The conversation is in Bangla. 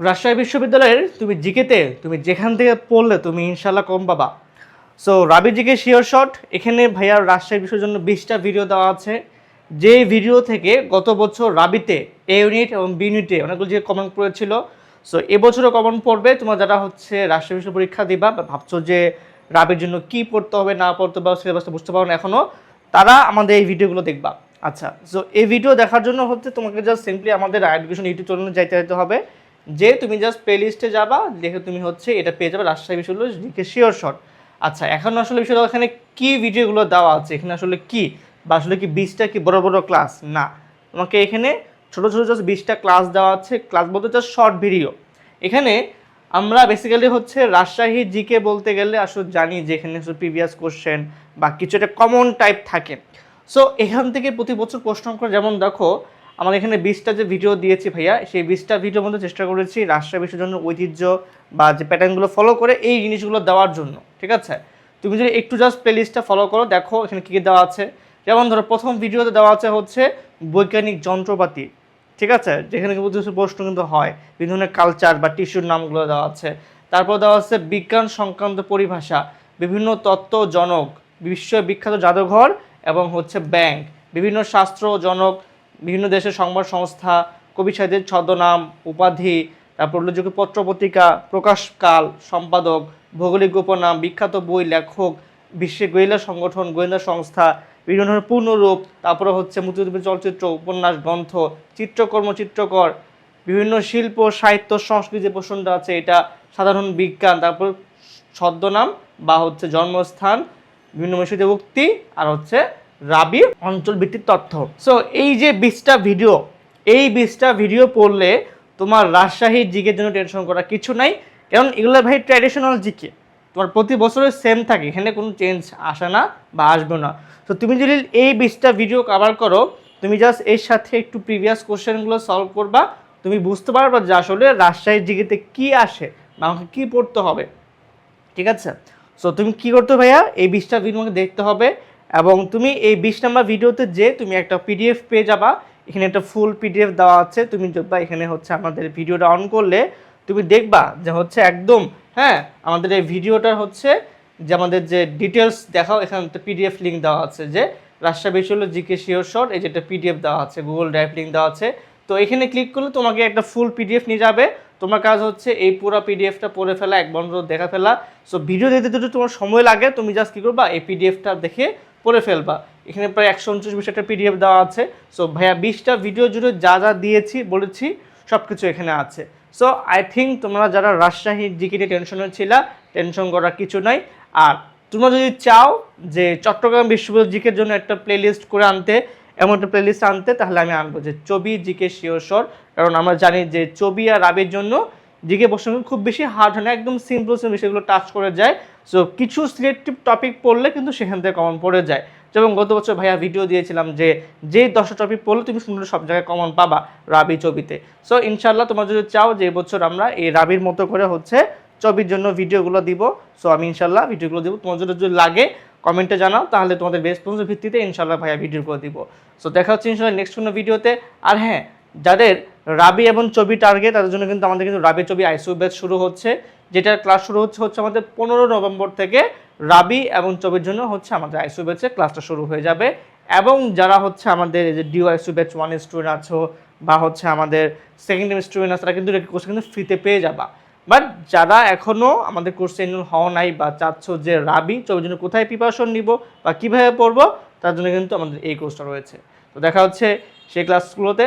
রাজশাহী বিশ্ববিদ্যালয়ের তুমি জিকেতে, তুমি যেখান থেকে পড়লে তুমি ইনশাল্লাহ কম পাবা। সো রাবি জিকে শিওর শট এখানে ভাইয়ার রাজশাহী বিশ্বের জন্য বিশটা ভিডিও দেওয়া আছে। যে ভিডিও থেকে গত বছর রাবিতে এ ইউনিট এবং বি ইউনিটে অনেকগুলো যে কমন পড়েছিল। সো এবছরও কমন পড়বে। তোমরা যারা হচ্ছে রাজশাহী বিশ্ব পরীক্ষা দিবা বা ভাবছ যে রাবির জন্য কি পড়তে হবে, না পড়তে হবে সিলেবাসটা বুঝতে পারো না এখনও তারা আমাদের এই ভিডিওগুলো দেখবা। আচ্ছা সো এই ভিডিও দেখার জন্য হচ্ছে তোমাকে জাস্ট সিম্পলি আমাদের এডুকেশন ইউটিউব চ্যানেলে যাইতে যেতে হবে। যে তুমি জাস্ট প্লে লিস্টে যাবা, দেখে তুমি হচ্ছে এটা পেয়ে যাবে রাজশাহী বিশ্ববিদ্যালয় জিকে শিওর শট আচ্ছা এখন আসলে বিষয়টা এখানে কি ভিডিওগুলো দেওয়া আছে, এখানে আসলে কি? বা আসলে কি বিশটা কি বড় বড় ক্লাস না। তোমাকে এখানে ছোটো ছোটো জাস্ট বিশটা ক্লাস দেওয়া আছে ক্লাস বলতে জাস্ট শর্ট ভিডিও এখানে আমরা বেসিক্যালি হচ্ছে রাজশাহী জিকে বলতে গেলে আসলে জানি যে এখানে প্রিভিয়াস কোশ্চেন বা কিছু একটা কমন টাইপ থাকে। সো এখান থেকে প্রতি বছর প্রশ্ন করে, যেমন দেখো আমাদের এখানে বিশটা যে ভিডিও দিয়েছি ভাইয়া, সেই বিশটা ভিডিওর মধ্যে চেষ্টা করেছি রাজশাহী বিশ্বের জন্য ঐতিহ্য বা যে প্যাটার্নগুলো ফলো করে এই জিনিসগুলো দেওয়ার জন্য, ঠিক আছে? তুমি যদি একটু জাস্ট প্লেলিস্টটা ফলো করো, দেখো এখানে কী কী দেওয়া আছে। যেমন ধরো, প্রথম ভিডিওতে দেওয়া আছে হচ্ছে বৈজ্ঞানিক যন্ত্রপাতি, ঠিক আছে? যেখানে কিন্তু প্রশ্ন কিন্তু হয়, বিভিন্ন ধরনের কালচার বা টিস্যুর নামগুলো দেওয়া আছে। তারপর দেওয়া আছে বিজ্ঞান সংক্রান্ত পরিভাষা, বিভিন্ন তত্ত্ব জনক বিশ্ব বিখ্যাত জাদুঘর এবং হচ্ছে ব্যাংক বিভিন্ন শাস্ত্র জনক বিভিন্ন দেশের সংবাদ সংস্থা, কবি সাহিত্যের ছদ্মনাম, উপাধি, তারপর উল্লেখযোগ্য পত্র পত্রিকা প্রকাশকাল সম্পাদক, ভৌগোলিক গোপনাম বিখ্যাত বই, লেখক, বিশ্বের গোয়েন্দা সংগঠন, গোয়েন্দা সংস্থা, বিভিন্ন ধরনের পূর্ণরূপ, তারপরে হচ্ছে মুক্তিযুদ্ধ চলচ্চিত্র, উপন্যাস, গ্রন্থ, চিত্রকর্ম, চিত্রকর, বিভিন্ন শিল্প, সাহিত্য, সংস্কৃতি প্রশ্নটা আছে, এটা সাধারণ বিজ্ঞান, তারপর ছদ্মনাম বা হচ্ছে জন্মস্থান, বিভিন্ন মসজিদে উক্তি, আর হচ্ছে রাবির অঞ্চল ভিত্তিক তথ্য। সো এই যে বিশটা ভিডিও এই বিশটা ভিডিও পড়লে তোমার রাজশাহীর জিকের জন্য টেনশন করা কিছু নাই। কারণ এগুলো ভাই ট্র্যাডিশনাল জিকে তোমার প্রতি বছরে সেম থাকে, এখানে কোনো চেঞ্জ আসে না বা আসবে না। তো তুমি যদি এই বিশটা ভিডিও কভার করো, তুমি জাস্ট এর সাথে একটু প্রিভিয়াস কোশ্চেনগুলো সলভ করবা, তুমি বুঝতে পারবা যে আসলে রাজশাহীর জিকেতে কি আসে বা আমাকে কী পড়তে হবে। ঠিক আছে? সো তুমি কি করতে ভাইয়া? এই বিশটা ভিডিও আমাকে দেখতে হবে এবং তুমি এই বিশ নাম্বার ভিডিওতে যে তুমি একটা পিডিএফ পেয়ে যাবা, এখানে একটা ফুল পিডিএফ দেওয়া আছে, তুমি দেখবা এখানে হচ্ছে আমাদের ভিডিওটা অন করলে তুমি দেখবা যে হচ্ছে একদম হ্যাঁ আমাদের এই ভিডিওটা হচ্ছে যে আমাদের যে ডিটেলস দেখাও, এখানে একটা পিডিএফ লিঙ্ক দেওয়া আছে যে রাজশাহী বিশ্ববিদ্যালয় জিকে শিওর শট এই যে একটা পিডিএফ দেওয়া আছে গুগল ড্রাইভ লিঙ্ক দেওয়া আছে। তো এখানে ক্লিক করলে তোমাকে একটা ফুল পিডিএফ নিয়ে যাবে। তোমার কাজ হচ্ছে এই পুরো পিডিএফটা পড়ে ফেলা, এক বন্ধ দেখা ফেলা। সো ভিডিও দিতে যদি তোমার সময় লাগে, তুমি জাস্ট কী করবা, এই পিডিএফটা দেখে পড়ে ফেলবা। এখানে প্রায় একশো বিশ একটা পিডিএফ দেওয়া আছে। সো ভাইয়া, বিশটা ভিডিও জুড়ে যা যা দিয়েছি, বলেছি সব কিছু এখানে আছে। সো আই থিঙ্ক তোমরা যারা রাজশাহী জিকিতে টেনশনে ছিলা টেনশন করার কিছু নাই। আর তোমরা যদি চাও যে চট্টগ্রাম বিশ্ববিদ্যালয় জিকের জন্য একটা প্লেলিস্ট করে আনতে, এমন একটা প্লেলিস্ট আনতে, তাহলে আমি আনব যে ছবি জিকে শিওর শর কারণ আমরা জানি যে চবি আর রাবের জন্য জিকে প্রশ্নগুলো খুব বেশি হার্ড হয় না, একদম সিম্পল সিম্পল সেগুলো টাচ করে যায়। সো কিছু সিলেক্টিভ টপিক পড়লে কিন্তু সেখান থেকে কমন পড়ে যায়। যেমন গত বছর ভাইয়া ভিডিও দিয়েছিলাম যে যে দশটা টপিক পড়লে তুমি সুন্দর সব জায়গায় কমন পাবা রাবি ছবিতে। সো ইনশাল্লাহ তোমরা যদি চাও যে এবছর আমরা এই রাবির মতো করে হচ্ছে ছবির জন্য ভিডিওগুলো দিব সো আমি ইনশাল্লাহ ভিডিওগুলো দিব। তোমার যদি যদি লাগে কমেন্টে জানাও, তাহলে তোমাদের রেসপন্সের ভিত্তিতে ইনশাল্লাহ ভাইয়া ভিডিওগুলো দিব। সো দেখা হচ্ছে ইনশাল্লাহ নেক্সট কোনো ভিডিওতে আর হ্যাঁ যাদের রাবি এবং ছবি টার্গেট তাদের জন্য কিন্তু আমাদের কিন্তু রাবি ছবি আইসিউ ব্যাচ শুরু হচ্ছে। যেটার ক্লাস শুরু হচ্ছে হচ্ছে আমাদের পনেরো নভেম্বর থেকে রাবি এবং ছবির জন্য হচ্ছে আমাদের আইসিউ ব্যাচে ক্লাসটা শুরু হয়ে যাবে। এবং যারা হচ্ছে আমাদের এই যে ডিও আইসিউ ব্যাচ ওয়ান স্টুডেন্ট আছো, বা হচ্ছে আমাদের সেকেন্ড টাইম স্টুডেন্ট আছে, তারা কিন্তু কোর্স কিন্তু ফ্রিতে পেয়ে যাবা। বাট যারা এখনও আমাদের কোর্সে এনরোল হওয়া নাই বা চাচ্ছ যে রাবি ছবির জন্য কোথায় প্রিপারেশন নিব বা কীভাবে পড়ব, তার জন্য কিন্তু আমাদের এই কোর্সটা রয়েছে। তো দেখা হচ্ছে সেই ক্লাসগুলোতে